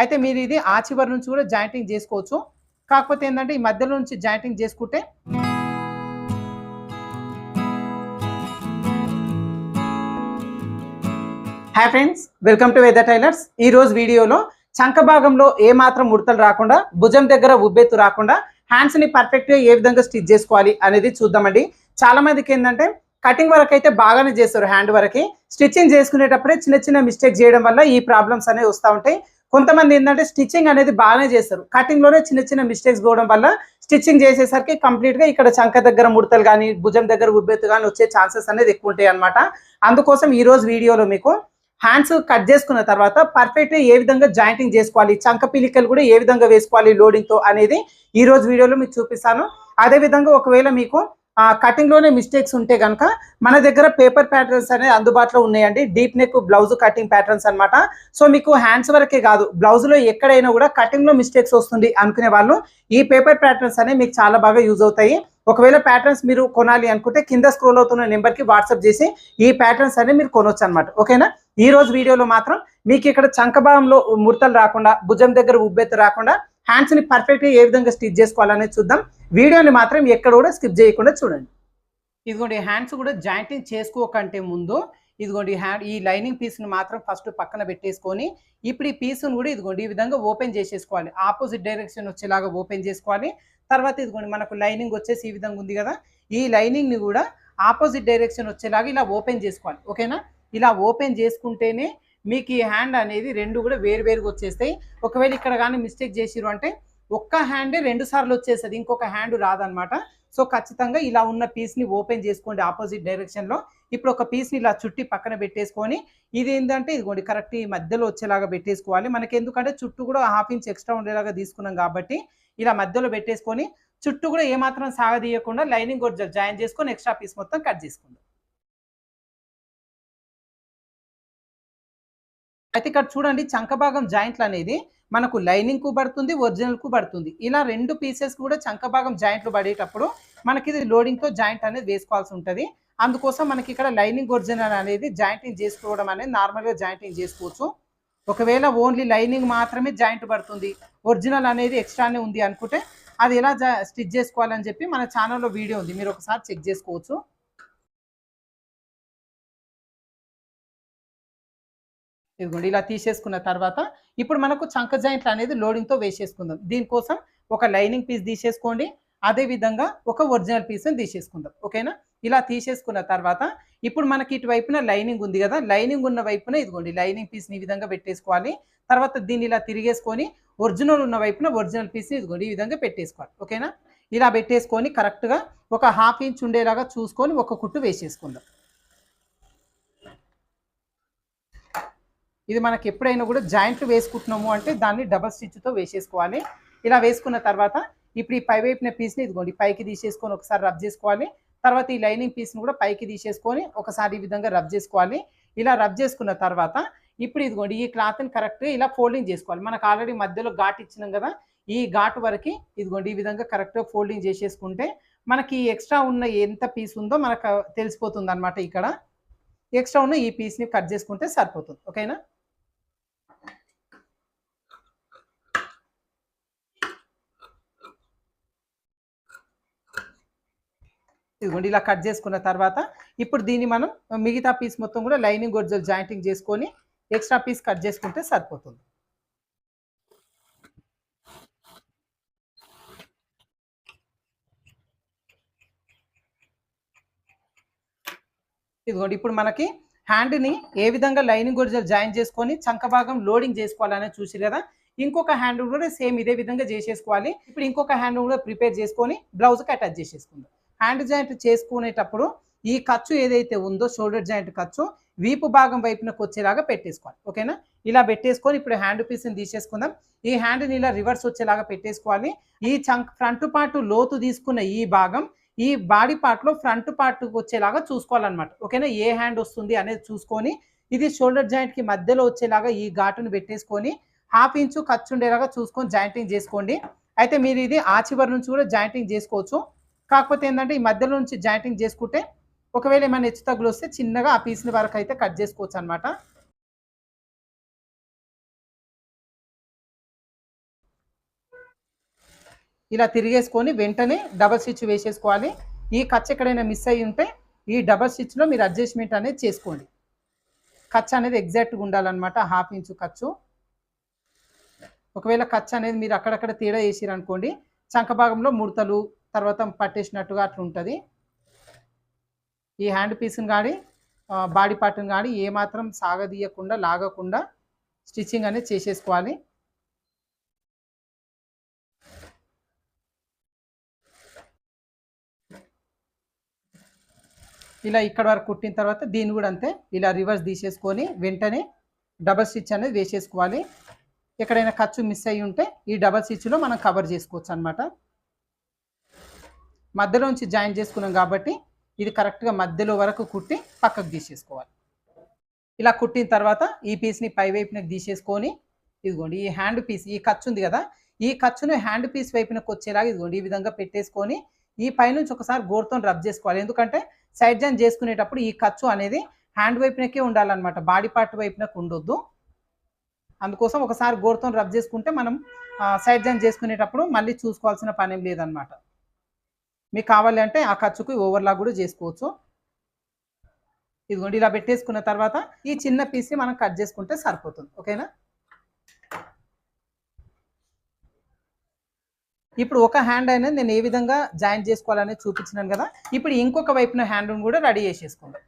అయితే మీరు ఇది ఆ చివరి నుంచి కూడా జాయింటింగ్ చేసుకోవచ్చు. కాకపోతే ఏంటంటే ఈ మధ్యలో నుంచి జాయింటింగ్ చేసుకుంటే hi friends welcome to weather tailors ఈ రోజు వీడియోలో చంక భాగంలో ఏ మాత్రం ముడతలు రాకుండా భుజం దగ్గర ఉబ్బెత్తు రాకుండా హ్యాండ్స్ని పర్ఫెక్ట్గా ఏ విధంగా స్టిచ్ చేసుకోవాలి అనేది చూద్దామండి. చాలా మందికి ఏంటంటే కటింగ్ వరకు అయితే బాగానే చేస్తారు హ్యాండ్ వరకు స్టిచ్చింగ్ చేసుకునేటప్పుడే చిన్న చిన్న మిస్టేక్ చేయడం వల్ల ఈ ప్రాబ్లమ్స్ అనేవి వస్తూ ఉంటాయి. కొంతమంది ఏంటంటే స్టిచ్చింగ్ అనేది బాగానే చేస్తారు. కటింగ్లోనే చిన్న చిన్న మిస్టేక్స్ పోవడం వల్ల స్టిచ్చింగ్ చేసేసరికి కంప్లీట్గా ఇక్కడ చంక దగ్గర ముడతలు కానీ భుజం దగ్గర ఉబ్బెత్తు కానీ వచ్చే ఛాన్సెస్ అనేది ఎక్కువ ఉంటాయి అనమాట అందుకోసం ఈరోజు వీడియోలో మీకు హ్యాండ్స్ కట్ చేసుకున్న తర్వాత పర్ఫెక్ట్ ఏ విధంగా జాయింటింగ్ చేసుకోవాలి చంక పిలికలు కూడా ఏ విధంగా వేసుకోవాలి లోడింగ్తో అనేది ఈ రోజు వీడియోలో మీకు చూపిస్తాను. అదే విధంగా ఒకవేళ మీకు కటింగ్లోనే మిస్టేక్స్ ఉంటే కనుక మన దగ్గర పేపర్ ప్యాటర్న్స్ అనేది అందుబాటులో ఉన్నాయండి. Deep neck blouse cutting patterns అన్నమాట. సో మీకు హ్యాండ్స్ వరకే కాదు బ్లౌజ్లో ఎక్కడైనా కూడా కటింగ్లో మిస్టేక్స్ వస్తుంది అనుకునే వాళ్ళు ఈ పేపర్ ప్యాటర్న్స్ అనేవి మీకు చాలా బాగా యూజ్ అవుతాయి. ఒకవేళ ప్యాటర్న్స్ మీరు కొనాలి అనుకుంటే కింద స్క్రోల్ అవుతున్న నెంబర్కి వాట్సాప్ చేసి ఈ ప్యాటర్న్స్ అనేవి మీరు కొనొచ్చు అనమాట ఓకేనా? ఈ రోజు వీడియోలో మాత్రం మీకు ఇక్కడ చంకభాగంలో ముడతలు రాకుండా భుజం దగ్గర ఉబ్బెత్తు రాకుండా హ్యాండ్స్ని పర్ఫెక్ట్గా ఏ విధంగా స్టిచ్ చేసుకోవాలనేది చూద్దాం. వీడియోని మాత్రం ఎక్కడ కూడా స్కిప్ చేయకుండా చూడండి. ఇదిగోండి హ్యాండ్స్ కూడా జాయింటింగ్ చేసుకోకంటే ముందు ఇదిగోండి హ్యాండ్ ఈ లైనింగ్ పీస్ని మాత్రం ఫస్ట్ పక్కన పెట్టేసుకొని ఇప్పుడు ఈ పీస్ను కూడా ఇదిగోండి ఈ విధంగా ఓపెన్ చేసేసుకోవాలి. ఆపోజిట్ డైరెక్షన్ వచ్చేలాగా ఓపెన్ చేసుకోవాలి. తర్వాత ఇదిగోండి మనకు లైనింగ్ వచ్చేసి ఈ విధంగా ఉంది కదా ఈ లైనింగ్ని కూడా ఆపోజిట్ డైరెక్షన్ వచ్చేలాగా ఇలా ఓపెన్ చేసుకోవాలి. ఓకేనా? ఇలా ఓపెన్ చేసుకుంటేనే మీకు ఈ హ్యాండ్ అనేది రెండు కూడా వేరు వేరుగా వచ్చేస్తాయి. ఒకవేళ ఇక్కడ కానీ మిస్టేక్ చేసిరు అంటే ఒక్క హ్యాండే రెండు సార్లు వచ్చేస్తుంది ఇంకొక హ్యాండ్ రాదనమాట సో ఖచ్చితంగా ఇలా ఉన్న పీస్ని ఓపెన్ చేసుకోండి ఆపోజిట్ డైరెక్షన్లో ఇప్పుడు ఒక పీస్ని ఇలా చుట్టి పక్కన పెట్టేసుకొని ఇది ఏంటంటే ఇదిగోండి కరెక్ట్ ఈ మధ్యలో వచ్చేలాగా పెట్టేసుకోవాలి. మనకి ఎందుకంటే చుట్టూ కూడా హాఫ్ ఇంచ్ ఎక్స్ట్రా ఉండేలాగా తీసుకున్నాం కాబట్టి ఇలా మధ్యలో పెట్టేసుకొని చుట్టూ కూడా ఏమాత్రం సాగదీయకుండా లైనింగ్ కూడా జాయిన్ చేసుకొని ఎక్స్ట్రా పీస్ మొత్తం కట్ చేసుకుందాం. అయితే ఇక్కడ చూడండి చంకభాగం జాయింట్లు అనేది మనకు లైనింగ్కు పడుతుంది ఒరిజినల్కు పడుతుంది. ఇలా రెండు పీసెస్ కూడా చంకభాగం జాయింట్లు పడేటప్పుడు మనకి ఇది లోడింగ్తో జాయింట్ అనేది వేసుకోవాల్సి ఉంటుంది. అందుకోసం మనకి ఇక్కడ లైనింగ్ ఒరిజినల్ అనేది జాయింటింగ్ చేసుకోవడం అనేది నార్మల్గా జాయింటింగ్ చేసుకోవచ్చు. ఒకవేళ ఓన్లీ లైనింగ్ మాత్రమే జాయింట్ పడుతుంది ఒరిజినల్ అనేది ఎక్స్ట్రానే ఉంది అనుకుంటే అది ఎలా స్టిచ్ చేసుకోవాలని చెప్పి మన ఛానల్లో వీడియో ఉంది. మీరు ఒకసారి చెక్ చేసుకోవచ్చు. ఇదిగోండి ఇలా తీసేసుకున్న తర్వాత ఇప్పుడు మనకు చంక జాయింట్లు అనేది లోడింగ్తో వేసేసుకుందాం. దీనికోసం ఒక లైనింగ్ పీస్ తీసేసుకోండి. అదే విధంగా ఒక ఒరిజినల్ పీస్ని తీసేసుకుందాం. ఓకేనా? ఇలా తీసేసుకున్న తర్వాత ఇప్పుడు మనకి ఇటువైపున లైనింగ్ ఉంది కదా లైనింగ్ ఉన్న వైపున ఇదిగోండి లైనింగ్ పీస్ని ఈ విధంగా పెట్టేసుకోవాలి. తర్వాత దీన్ని ఇలా తిరిగేసుకొని ఒరిజినల్ ఉన్న వైపున ఒరిజినల్ పీస్ని ఇదిగోండి ఈ విధంగా పెట్టేసుకోవాలి. ఓకేనా? ఇలా పెట్టేసుకొని కరెక్ట్గా ఒక హాఫ్ ఇంచ్ ఉండేలాగా చూసుకొని ఒక కుట్టు వేసేసుకుందాం. ఇది మనకి ఎప్పుడైనా కూడా జాయింట్లు వేసుకుంటున్నాము అంటే దాన్ని డబల్ స్టిచ్తో వేసేసుకోవాలి. ఇలా వేసుకున్న తర్వాత ఇప్పుడు ఈ పై వైపున పీస్ని ఇదిగోండి పైకి తీసేసుకొని ఒకసారి రబ్ చేసుకోవాలి. తర్వాత ఈ లైనింగ్ పీస్ని కూడా పైకి తీసేసుకొని ఒకసారి ఈ విధంగా రబ్ చేసుకోవాలి. ఇలా రబ్ చేసుకున్న తర్వాత ఇప్పుడు ఇదిగోండి ఈ క్లాత్ని కరెక్ట్గా ఇలా ఫోల్డింగ్ చేసుకోవాలి. మనకు ఆల్రెడీ మధ్యలో ఘాట్ ఇచ్చినాం కదా ఈ ఘాట్ వరకు ఇదిగోండి ఈ విధంగా కరెక్ట్గా ఫోల్డింగ్ చేసేసుకుంటే మనకి ఎక్స్ట్రా ఉన్న ఎంత పీస్ ఉందో మనకు తెలిసిపోతుంది అనమాట ఇక్కడ. ఎక్స్ట్రా ఉన్న ఈ పీస్ని కట్ చేసుకుంటే సరిపోతుంది. ఓకేనా ఇదిగోండి ఇలా కట్ చేసుకున్న తర్వాత ఇప్పుడు దీన్ని మనం మిగతా పీస్ మొత్తం కూడా లైనింగ్ గొడ్జల్ జాయింటింగ్ చేసుకొని ఎక్స్ట్రా పీస్ కట్ చేసుకుంటే సరిపోతుంది. ఇదిగోండి ఇప్పుడు మనకి హ్యాండ్ని ఏ విధంగా లైనింగ్ గొడ్జల్ జాయిన్ చేసుకొని చంక భాగం లోడింగ్ చేసుకోవాలనే చూసి కదా ఇంకొక హ్యాండ్ కూడా సేమ్ ఇదే విధంగా చేసేసుకోవాలి. ఇప్పుడు ఇంకొక హ్యాండ్ కూడా ప్రిపేర్ చేసుకొని బ్లౌజ్కి అటాచ్ చేసేసుకుందాం. హ్యాండ్ జాయింట్ చేసుకునేటప్పుడు ఈ ఖర్చు ఏదైతే ఉందో షోల్డర్ జాయింట్ ఖర్చు వీపు భాగం వైపునకు వచ్చేలాగా పెట్టేసుకోవాలి. ఓకేనా? ఇలా పెట్టేసుకొని ఇప్పుడు హ్యాండ్ పీస్ని తీసేసుకుందాం. ఈ హ్యాండ్ని ఇలా రివర్స్ వచ్చేలాగా పెట్టేసుకోవాలి. ఈ చంక్ ఫ్రంట్ పార్ట్ లోతు తీసుకున్న ఈ భాగం ఈ బాడీ పార్ట్లో ఫ్రంట్ పార్ట్ వచ్చేలాగా చూసుకోవాలన్నమాట. ఓకేనా? ఏ హ్యాండ్ వస్తుంది అనేది చూసుకొని ఇది షోల్డర్ జాయింట్కి మధ్యలో వచ్చేలాగా ఈ ఘాటును పెట్టేసుకొని హాఫ్ ఇంచు ఖర్చు ఉండేలాగా చూసుకొని జాయింటింగ్ చేసుకోండి. అయితే మీరు ఇది ఆ చివరి నుంచి కూడా జాయింటింగ్ చేసుకోవచ్చు. కాకపోతే ఏంటంటే ఈ మధ్యలో నుంచి జాయింటింగ్ చేసుకుంటే ఒకవేళ ఏమైనా హెచ్చు తగ్గులు వస్తే చిన్నగా ఆ పీస్ని వరకు అయితే కట్ చేసుకోవచ్చు అనమాట ఇలా తిరిగేసుకొని వెంటనే డబల్ స్టిచ్ వేసేసుకోవాలి. ఈ ఖర్చు ఎక్కడైనా మిస్ అయ్యి ఉంటే ఈ డబల్ స్టిచ్లో మీరు అడ్జస్ట్మెంట్ అనేది చేసుకోండి. ఖర్చు అనేది ఎగ్జాక్ట్గా ఉండాలన్నమాట హాఫ్ ఇంచు ఖర్చు ఒకవేళ ఖర్చు అనేది మీరు అక్కడక్కడ తేడా వేసిరనుకోండి చంక భాగంలో ముడతలు తర్వాత పట్టేసినట్టుగా అట్లా ఉంటుంది. ఈ హ్యాండ్ పీస్ని కానీ బాడీ పార్ట్ని కానీ ఏమాత్రం సాగదీయకుండా లాగకుండా స్టిచ్చింగ్ అనేది చేసేసుకోవాలి. ఇలా ఇక్కడ వరకు కుట్టిన తర్వాత దీన్ని కూడా అంతే ఇలా రివర్స్ తీసేసుకొని వెంటనే డబల్ స్టిచ్ అనేది వేసేసుకోవాలి. ఎక్కడైనా ఖర్చు మిస్ అయ్యి ఉంటే ఈ డబల్ స్టిచ్లో మనం కవర్ చేసుకోవచ్చు అనమాట మధ్యలోంచి జాయిన్ చేసుకున్నాం కాబట్టి ఇది కరెక్ట్గా మధ్యలో వరకు కుట్టి పక్కకు తీసేసుకోవాలి. ఇలా కుట్టిన తర్వాత ఈ పీస్ని పై వైపునకు తీసేసుకొని ఇదిగోండి ఈ హ్యాండ్ పీస్ ఈ ఖర్చు ఉంది కదా ఈ ఖర్చును హ్యాండ్ పీస్ వైపునకు వచ్చేలాగా ఇదిగోండి ఈ విధంగా పెట్టేసుకొని ఈ పైనుంచి ఒకసారి గోరుతో రబ్ చేసుకోవాలి. ఎందుకంటే సైడ్ జాయిన్ చేసుకునేటప్పుడు ఈ ఖర్చు అనేది హ్యాండ్ వైపునకే ఉండాలన్నమాట బాడీ పార్ట్ వైపునకు ఉండొద్దు. అందుకోసం ఒకసారి గోరుతో రబ్ చేసుకుంటే మనం సైడ్ జాయిన్ చేసుకునేటప్పుడు మళ్ళీ చూసుకోవాల్సిన పని ఏం లేదనమాట మీకు కావాలి అంటే ఆ ఖర్చుకు ఓవర్లా కూడా చేసుకోవచ్చు. ఇదిగోండి ఇలా పెట్టేసుకున్న తర్వాత ఈ చిన్న పీస్ని మనం కట్ చేసుకుంటే సరిపోతుంది. ఓకేనా ఇప్పుడు ఒక హ్యాండ్ అనేది నేను ఏ విధంగా జాయిన్ చేసుకోవాలనేది చూపించినాను కదా ఇప్పుడు ఇంకొక వైపున హ్యాండ్ను కూడా రెడీ చేసేసుకుందాం.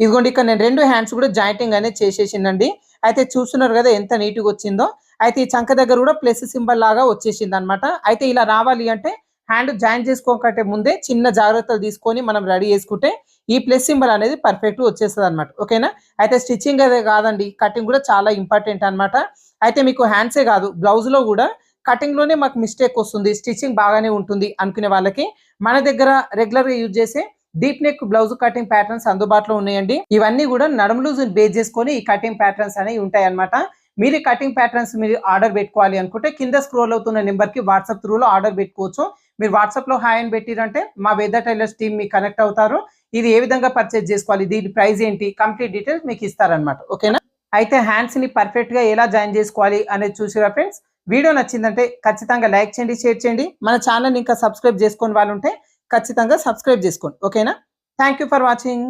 ఇదిగోండి ఇక్కడ నేను రెండు హ్యాండ్స్ కూడా జాయింటింగ్ అనేది చేసేసిందండి. అయితే చూస్తున్నారు కదా ఎంత నీట్గా వచ్చిందో. అయితే ఈ చంక దగ్గర కూడా ప్లస్ సింబల్ లాగా వచ్చేసింది అనమాట అయితే ఇలా రావాలి అంటే హ్యాండ్ జాయిన్ చేసుకోకంటే ముందే చిన్న జాగ్రత్తలు తీసుకొని మనం రెడీ చేసుకుంటే ఈ ప్లస్ సింబల్ అనేది పర్ఫెక్ట్ వచ్చేస్తుంది అనమాట ఓకేనా? అయితే స్టిచ్చింగ్ అదే కాదండి. కటింగ్ కూడా చాలా ఇంపార్టెంట్ అన్నమాట. అయితే మీకు హ్యాండ్సే కాదు బ్లౌజ్లో కూడా కటింగ్లోనే మాకు మిస్టేక్ వస్తుంది. స్టిచ్చింగ్ బాగానే ఉంటుంది అనుకునే వాళ్ళకి. మన దగ్గర రెగ్యులర్గా యూజ్ చేసే deep neck blouse cutting patterns అందుబాటులో ఉన్నాయండి. ఇవన్నీ కూడా నడుము లూజ్ బేస్ చేసుకొని ఈ కటింగ్ ప్యాటర్న్స్ అనేవి ఉంటాయి అనమాట మీరు కటింగ్ ప్యాటర్న్స్ మీరు ఆర్డర్ పెట్టుకోవాలి అనుకుంటే కింద స్క్రోల్ అవుతున్న నెంబర్కి వాట్సాప్ త్రూలో ఆర్డర్ పెట్టుకోవచ్చు. మీరు వాట్సాప్లో హాయ్ అని పెట్టిరంటే మా వెదర్ టైలర్స్ టీమ్ మీకు కనెక్ట్ అవుతారు. ఇది ఏ విధంగా పర్చేజ్ చేసుకోవాలి దీని ప్రైస్ ఏంటి కంప్లీట్ డీటెయిల్స్ మీకు ఇస్తారనమాట ఓకేనా అయితే హ్యాండ్స్ని పర్ఫెక్ట్గా ఎలా జాయిన్ చేసుకోవాలి అనేది చూసిరా ఫ్రెండ్స్ వీడియో నచ్చిందంటే ఖచ్చితంగా లైక్ చేయండి షేర్ చేయండి. మన ఛానల్ ఇంకా సబ్స్క్రైబ్ చేసుకొని వాళ్ళు ఉంటే ఖచ్చితంగా సబ్స్క్రైబ్ చేసుకోండి. ఓకేనా థ్యాంక్ యూ ఫర్ వాచింగ్